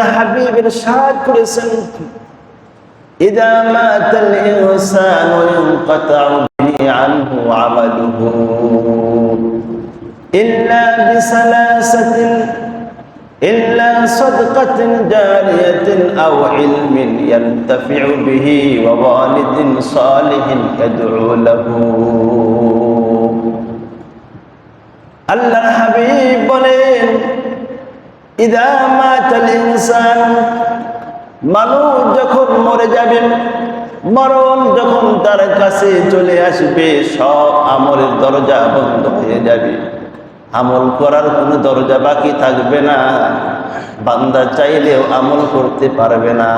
হাবিবের সাদ করেছেন إذا مات الإنسان ينقطع به عنه عمله إلا بثلاثة إلا صدقة جارية أو علم ينتفع به ووالد صالح يدعو له আল্লাহ হাবিব বলেন ইদা মাতাল ইনসান, মানুষ যখন মরে যাবেন মরণ যখন তার কাছে চলে আসবে, সব আমলের দরজা বন্ধ হয়ে যাবে। আমল করার কোনো দরজা বাকি থাকবে না। বান্দা চাইলেও আমল করতে পারবে না।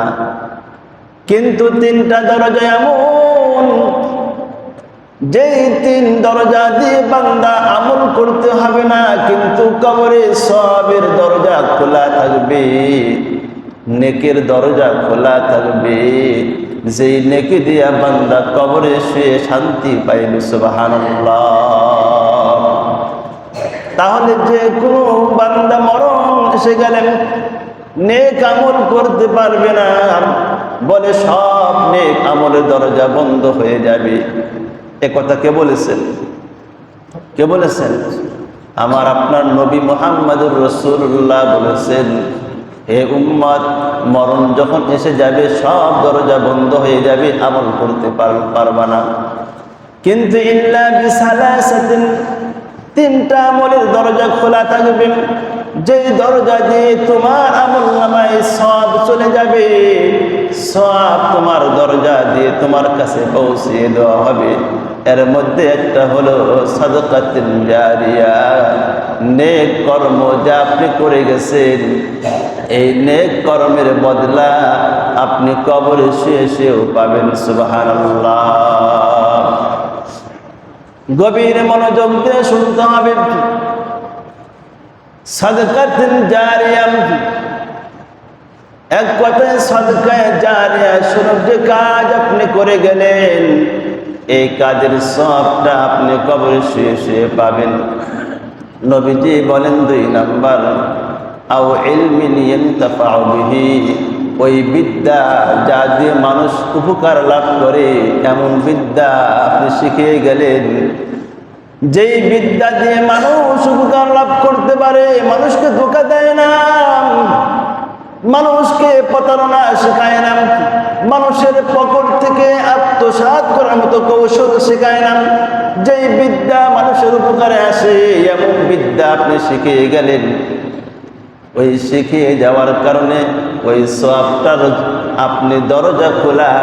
কিন্তু তিনটা দরজা এমন যেই তিন দরজা দিয়ে বান্দা আমল করতে হবে না, কিন্তু কবরে সবের দরজা খোলা থাকবে, নেকের দরজা খোলা থাকবে। যেই নেকি দিয়া বান্দা কবরে শুয়ে শান্তি পাইল, সুবহানাল্লাহ। তাহলে যে কোনো বান্দা মরণ এসে গেলেন নেক আমল করতে পারবে না। বলে সব নেক আমলের দরজা বন্ধ হয়ে যাবে। এ কথা কে বলেছেন? কে বলেছেন? আমার আপনার নবী মোহাম্মদুর রসুল্লাহ বলেছেন, হে উম্মত, মরণ যখন এসে যাবে, সব দরজা বন্ধ হয়ে যাবে, আমল করতে পার- পারবা না। কিন্তু তিনটা আমলের দরজা খোলা থাকবে। যেই দরজা দিয়ে তোমার আমল নামায় সব চলে যাবে, সব তোমার দরজা দিয়ে তোমার কাছে পৌঁছিয়ে দেওয়া হবে। এর মধ্যে একটা হলো সদকাতিন জারিয়া। নেক কর্ম যা আপনি করে গেছেন, এই নেক কর্মের বদলা আপনি কবরে শুয়ে শুয়েও পাবেন, সুবহানাল্লাহ। গভীর মনোযোগ দিয়ে শুনতে হবে। সদকাতিন জারিয়া। এক কথায় সদকায় জারিয়া সুরভ কাজ আপনি করে গেলেন এই কাজের সবটা আপনি কবরে শুয়ে শুয়ে পাবেন। নবীজি বলেন দুই নাম্বার, আও বিহি, ওই বিদ্যা যা দিয়ে মানুষ উপকার লাভ করে, এমন বিদ্যা আপনি শিখিয়ে গেলেন। যেই বিদ্যা দিয়ে মানুষ উপকার লাভ করতে পারে, মানুষকে ধোকা দেয় না। মানুষকে প্রতারণা শেখায় না। মানুষের পকট থেকে আত্মসাত করার মতো কৌশল শেখায় না। যেই বিদ্যা মানুষের উপকারে আসে, এমন বিদ্যা আপনি শিখে গেলেন। ওই শিখে যাওয়ার কারণে ওই সবটার আপনি দরজা খোলা,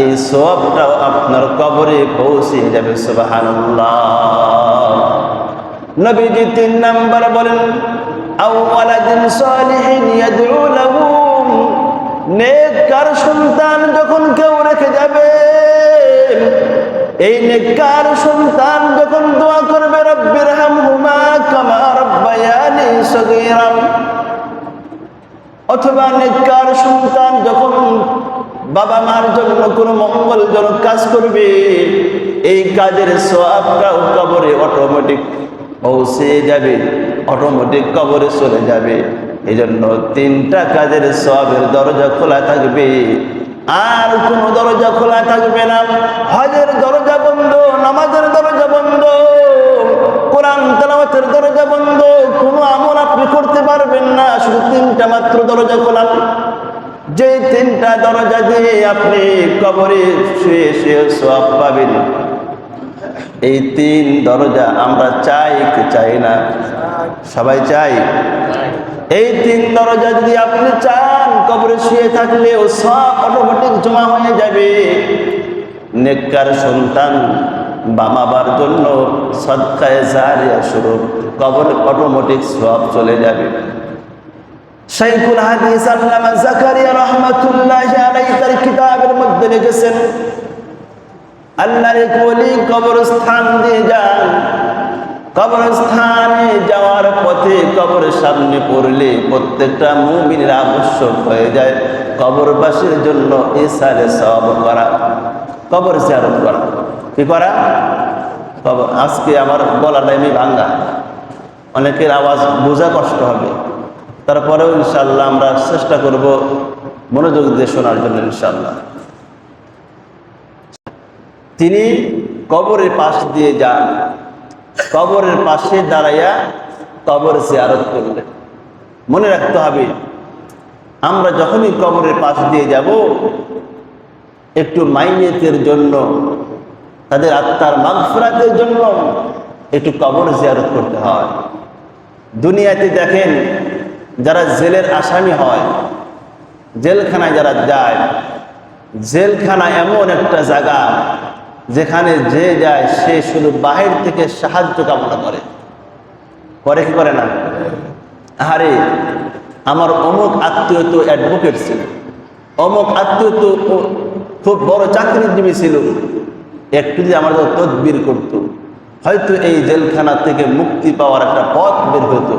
এই সবটাও আপনার কবরে পৌঁছে যাবে, সুবহানাল্লাহ। নবীজি তিন নাম্বার বলেন আউওয়ালাদিন সালিহিন ইয়াদউ লাহু। নেককার সন্তান যখন কেউ রেখে যাবে, এই নেককার সন্তান যখন দোয়া করবে, রব্বির হামহুমা কামা রব্বায়ানি সগীরা অথবা নেককার সন্তান যখন বাবা মার জন্য কোনো মঙ্গলজনক কাজ করবে, এই কাজের সবটাও কবরে অটোমেটিক পৌঁছে যাবে। অটোমেটিক কবরে চলে যাবে। এই জন্য তিনটা কাজের সবের দরজা খোলা থাকবে। আর কোনো দরজা খোলা থাকবে না। হজের দরজা বন্ধ, নামাজের দরজা বন্ধ, কোরআন তেলাওয়াতের দরজা বন্ধ, কোনো আমল আপনি করতে পারবেন না। শুধু তিনটা মাত্র দরজা খোলা। যে তিনটা দরজা দিয়ে আপনি কবরে শুয়ে শুয়ে সব পাবেন। এই তিন দরজা আমরা চাই চাই না? সবাই চাই। এই তিন দরজা যদি আপনি চান, কবরে শুয়ে থাকলেও সব অটোমেটিক জমা হয়ে যাবে। নেককার সন্তান বামাবার জন্য সৎকায় জারিয়া স্বরূপ, কবর অটোমেটিক সব চলে যাবে। শাইখুল হাদিস আল্লামা জাকারিয়া রাহমাতুল্লাহ আলাইহি তার কিতাবের মধ্যে লিখেছেন, আল্লাহর কবরস্থান দিয়ে যান। কবরস্থানে যাওয়ার পথে কবরের সামনে পড়লে প্রত্যেকটা মুমিনের আবশ্যক হয়ে যায়। কবরবাসীর জন্য এ ইসালে সব করা, কবর জিয়ারত করা। কি করা? কবর, আজকে আমার গলাটা এমনি ভাঙ্গা। অনেকের আওয়াজ বোঝা কষ্ট হবে। তারপরেও ইনশাল্লাহ আমরা চেষ্টা করব মনোযোগ দিয়ে শোনার জন্য ইনশাল্লাহ তিনি কবরের পাশ দিয়ে যান। কবরের পাশে দাঁড়াইয়া কবর জিয়ারত করলেন মনে রাখতে হবে, আমরা যখনই কবরের পাশ দিয়ে যাব, একটু মাইনেতের জন্য, তাদের আত্মার মাগফরাতের জন্য একটু কবর জিয়ারত করতে হয়। দুনিয়াতে দেখেন, যারা জেলের আসামি হয়, জেলখানায় যারা যায়, জেলখানা এমন একটা জায়গা যেখানে যে যায়, সে শুধু বাহির থেকে সাহায্য কামনা করে। করে কি করে না? আরে আমার অমুক আত্মীয় তো অ্যাডভোকেট ছিল। অমুক আত্মীয় তো খুব বড় চাকরিজীবী ছিল। একটু যদি আমার তদবির করত, হয়তো এই জেলখানা থেকে মুক্তি পাওয়ার একটা পথ বের হতো।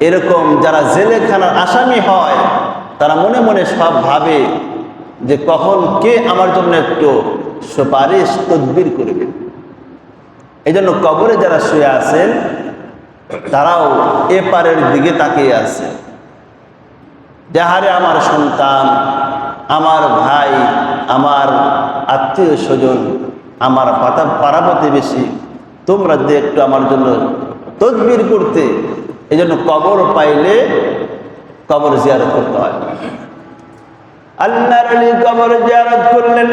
এরকম যারা জেলখানার আসামি হয়, তারা মনে মনে সব ভাবে যে কখন কে আমার জন্য একটু সুপারিশ তদবির করবে। এই জন্য কবরে যারা শুয়ে আছেন, তারাও এপারের দিকে তাকিয়ে আছে। যাহারে আমার সন্তান, আমার ভাই, আমার আত্মীয় স্বজন, আমার পাতা পাড়া প্রতিবেশী তোমরা যে একটু আমার জন্য তদবির করতে এই জন্য কবর পাইলে কবর জিয়ারত করতে হয়। আল্লাহর আলী কবর জিয়ারত করলেন।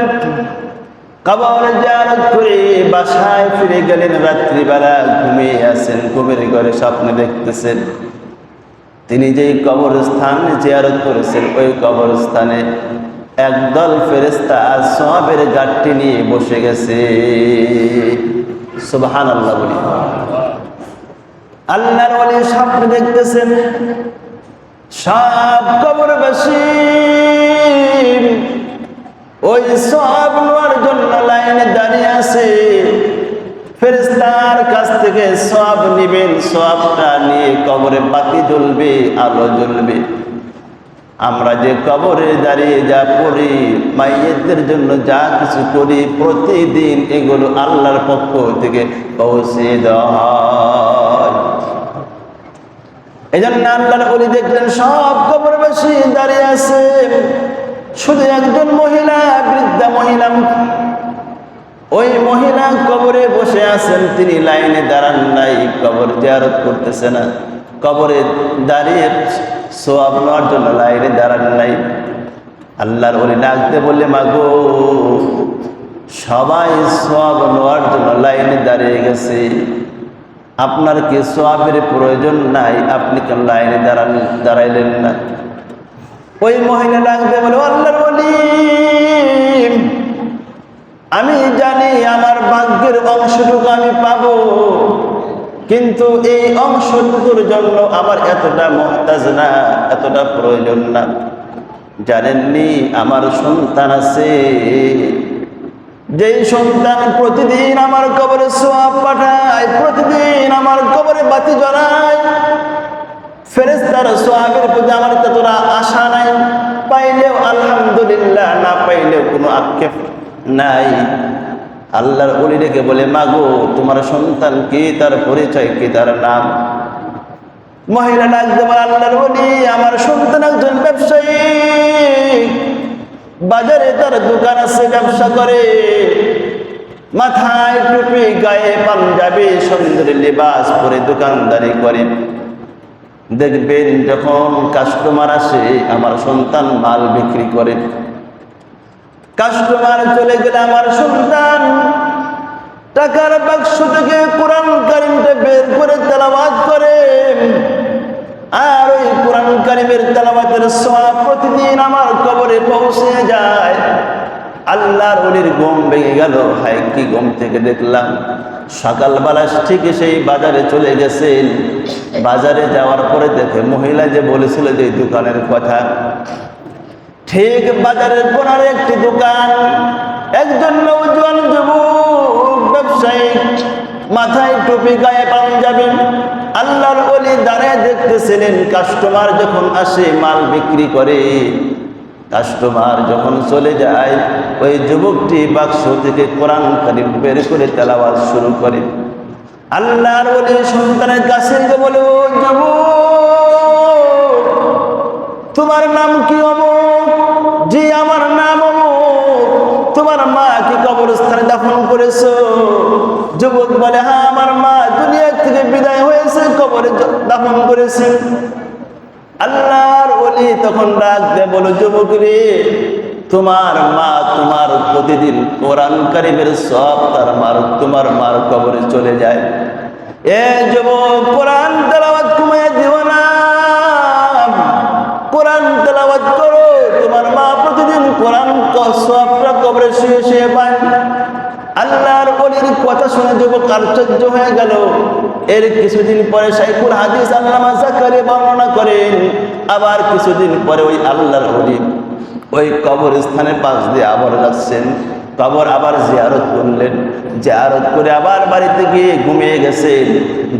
কবর জিয়ারত করে বাসায় ফিরে গেলেন, রাত্রিবেলা ঘুমিয়ে আছেন, ঘুমের ঘরে স্বপ্নে দেখতেছেন। তিনি যেই কবরস্থান জিয়ারত করেছেন, ওই কবরস্থানে একদল ফেরেস্তা সবের গাঠটি নিয়ে বসে গেছে। সুবহান আল্লাহ বলি। আল্লাহর ওলি স্বপ্নে দেখতেছেন, সব কবরবাসী, ওই সব আছে। ফেরেস্তার কাছ থেকে সব নিবেন, সবটা নিয়ে কবরে বাতি জ্বলবে, আলো জ্বলবে। আমরা যে কবরে দাঁড়িয়ে যা পড়ি, মাইয়েদের জন্য যা কিছু করি, প্রতিদিন এগুলো আল্লাহর পক্ষ থেকে পৌঁছে দেওয়া এই জন্য আল্লাহর বলি দেখলেন, সব কবরবাসী দাঁড়িয়ে আছে। শুধু একজন মহিলা, বৃদ্ধা মহিলা ওই মহিলা কবরে বসে আছেন, তিনি লাইনে দাঁড়ান নাই, কবর জিয়ারত করতেছে না। কবরে দাঁড়িয়ে সোয়াব নেওয়ার জন্য লাইনে দাঁড়ান নাই। আল্লাহর ওলি ডাকতে বললে, মাগো, সবাই সোয়াব নেওয়ার জন্য লাইনে দাঁড়িয়ে গেছে। আপনার কি সোয়াবের প্রয়োজন নাই? আপনি কেন লাইনে দাঁড়ান, দাঁড়াইলেন না? ওই মহিলা ডাকতে বলে আল্লাহর বলি আমি জানি আমার ভাগ্যের অংশটুকু আমি পাব, কিন্তু এই অংশটুকুর জন্য আমার এতটা মহতাজ না, এতটা প্রয়োজন না। জানেননি, আমার সন্তান আছে। যেই সন্তান প্রতিদিন আমার কবরে সোয়াব পাঠায়, প্রতিদিন আমার কবরে বাতি জ্বলায় ফেরেস্তার সোয়াবের প্রতি আমার ততটা আশা নাই, পাইলেও আলহামদুলিল্লাহ, না পাইলেও কোনো আক্ষেপ। নাই। আল্লাহর অলি রেখে বলে, মাগো, তোমার সন্তান কি? তার পরিচয় কি? তার নাম? মহিলা ডাক দেবার আল্লাহর বলি আমার সন্তান একজন ব্যবসায়ী। বাজারে তার দোকান আছে, ব্যবসা করে। মাথায় টুপি, গায়ে পাঞ্জাবি, সুন্দর লেবাস পরে দোকানদারি করে। দেখবেন যখন কাস্টমার আসে, আমার সন্তান মাল বিক্রি করে। কাস্টমার চলে গেলে আমার সন্তান। টাকার বাক্স থেকে কোরআন কারিমটা বের করে তেলাবাদ করে। আর ওই কোরআন কারিমের তেলাবাতের সব প্রতিদিন আমার কবরে পৌঁছে যায়। আল্লাহর অলির গম ভেঙে গেল। হাই কি গম থেকে দেখলাম। সকালবেলা ঠিক সেই বাজারে চলে গেছেন বাজারে যাওয়ার পরে দেখে মহিলা যে বলেছিল যে দোকানের কথা ঠিক বাজারের কোনার একটি দোকান। একজন নৌজওয়ান যুবক, ব্যবসায়ী, মাথায় টুপি, গায়ে পাঞ্জাবি। আল্লাহর অলি দাঁড়ায় দেখতেছিলেন কাস্টমার যখন আসে, মাল বিক্রি করে। কাস্টমার যখন চলে যায়, ওই যুবকটি বাক্স থেকে কোরআন কারিম বের করে তেলাওয়াজ শুরু করে। আল্লাহর অলি সন্তানের কাছে বলে যুবক, তোমার নাম কি অমুক তোমার মা কবরস্থানে দাফন করেছ? যুবক বলে হ্যাঁ আমার মা দুনিয়া থেকে বিদায় হয়েছে, কবরে দাফন করেছে। আল্লাহর ওলি তখন বলো, যুবক রে, তোমার মা তোমার প্রতিদিন কোরআন কারিমের সব তার মার, তোমার মার কবরে চলে যায়। এ যুবক, কোরআন তেলাওয়াত কমায় দিও না। কোরআন তেলাওয়াত করো, তোমার মা প্রতিদিন কোরআন সবটা কবরে শুয়ে শুয়ে পায়। আল্লাহর অলির কথা শুনে যুবক আশ্চর্য হয়ে গেল। এর কিছুদিন পরে শাইখুল হাদিস আল্লামা জাকারি বর্ণনা করেন, আবার কিছুদিন পরে ওই আল্লাহর অলি ওই কবরস্থানের পাশ দিয়ে আবার যাচ্ছেন। কবর আবার জিয়ারত করলেন। জিয়ারত করে আবার বাড়িতে গিয়ে ঘুমিয়ে গেছেন।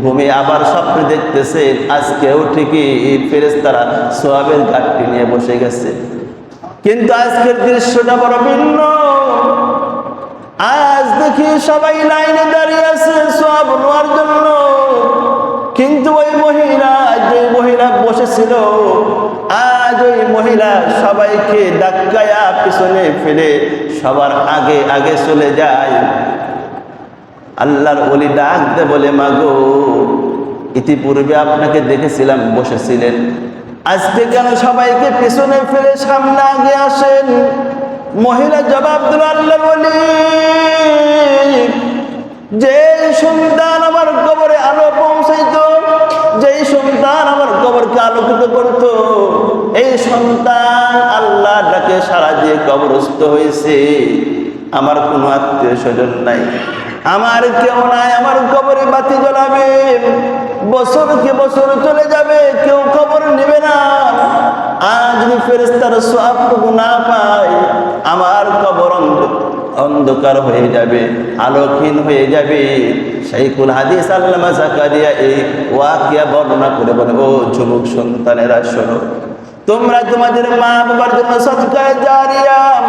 ঘুমিয়ে আবার স্বপ্নে দেখতেছেন, আজকেও ঠিকই ফেরেস্তারা সোয়াবের ঘাটটি নিয়ে বসে গেছে। কিন্তু আজকের দৃশ্যটা বড় ভিন্ন। আজ দেখি সবাই লাইনে দাঁড়িয়ে আছে, সব নেওয়ার জন্য। কিন্তু ওই মহিলা, যে মহিলা বসেছিল, আজ ওই মহিলা সবাইকে ধাক্কায়া পিছনে ফেলে সবার আগে আগে চলে যায়। আল্লাহর অলি ডাক দে বলে, মাগো, ইতিপূর্বে আপনাকে দেখেছিলাম, বসেছিলেন। আজকে কেন সবাইকে পিছনে ফেলে সামনে আগে আসেন? মহিলা জবাব দিল, আল্লাহর অলি যে সন্তান আমার কবরে আলো পৌঁছাইত, যেই সন্তান আমার কবরকে আলোকিত করত, এই সন্তান আল্লাহ ডাকে সারা দিয়ে কবরস্থ হয়েছে। আমার কোনো আত্মীয় স্বজন নাই। আমার কেউ নাই, আমার কবরে বাতি জ্বলাবে বছরকে বছর চলে যাবে, কেউ খবর নেবে না। আজ যদি ফেরেস্তার সবটুকু না পাই আমার খবর অন্ধ- অন্ধকার হয়ে যাবে, আলোকহীন হয়ে যাবে। শাইখুল হাদিস আল্লামা জাকারিয়া এই ওয়াকিয়া বর্ণনা করে বলে ও যুবক সন্তানেরা শোনো, তোমরা তোমাদের মা বাবার জন্য সৎকার জারিয়া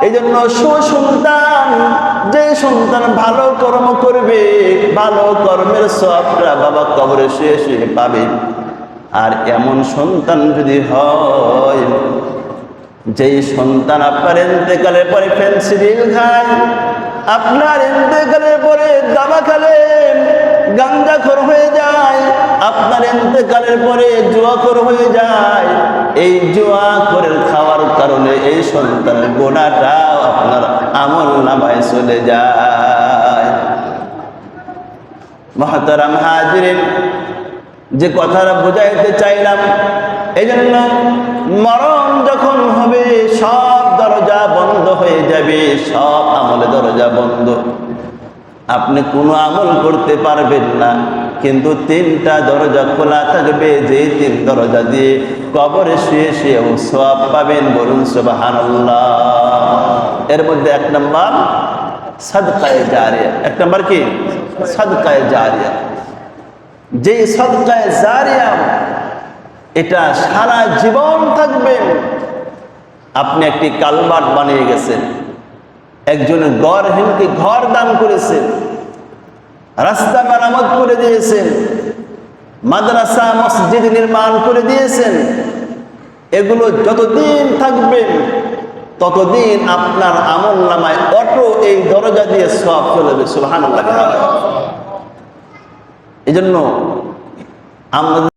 এই জন্য সুসন্তান যে সন্তান ভালো কর্ম করবে, ভালো কর্মের সবটা বাবা কবরে শুয়ে পাবে। আর এমন সন্তান যদি হয়, যেই সন্তান আপনার ইন্তেকালের পরে ফেন্সিডিল খায়, আপনার ইন্তেকালের পরে দাবা খেলেন গাঞ্জাখর হয়ে যায়, আপনার ইন্তেকালের পরে জুয়াখর হয়ে যায়, এই খাওয়ার কারণে এই সন্তানের গোনাটাও আপনার আমল নামায় চলে যায়। মহাতারাম হাজরিন, যে কথাটা বোঝাইতে চাইলাম এই জন্য মরণ যখন হবে, সব দরজা বন্ধ হয়ে যাবে, সব আমলে দরজা বন্ধ। আপনি কোনো আমল করতে পারবেন না। কিন্তু তিনটা দরজা খোলা থাকবে, যে তিন দরজা দিয়ে কবরে শুয়ে শুয়ে এবং সব পাবেন বলুন সুবহানাল্লাহ। এর মধ্যে এক নম্বর সাদকায়ে জারিয়া। এক নম্বর কি? সাদকায়ে জারিয়া। যে সদকায় জারিয়া, এটা সারা জীবন থাকবে। আপনি একটি কালবাট বানিয়ে গেছেন একজনের গড়হীনকে ঘর দান করেছেন। রাস্তা মেরামত করে দিয়েছেন মাদ্রাসা মসজিদ নির্মাণ করে দিয়েছেন। এগুলো যতদিন থাকবেন ততদিন আপনার আমল নামায় অটো এই দরজা দিয়ে সব চলে যাবে সুবহানাল্লাহ। এই জন্য আমরা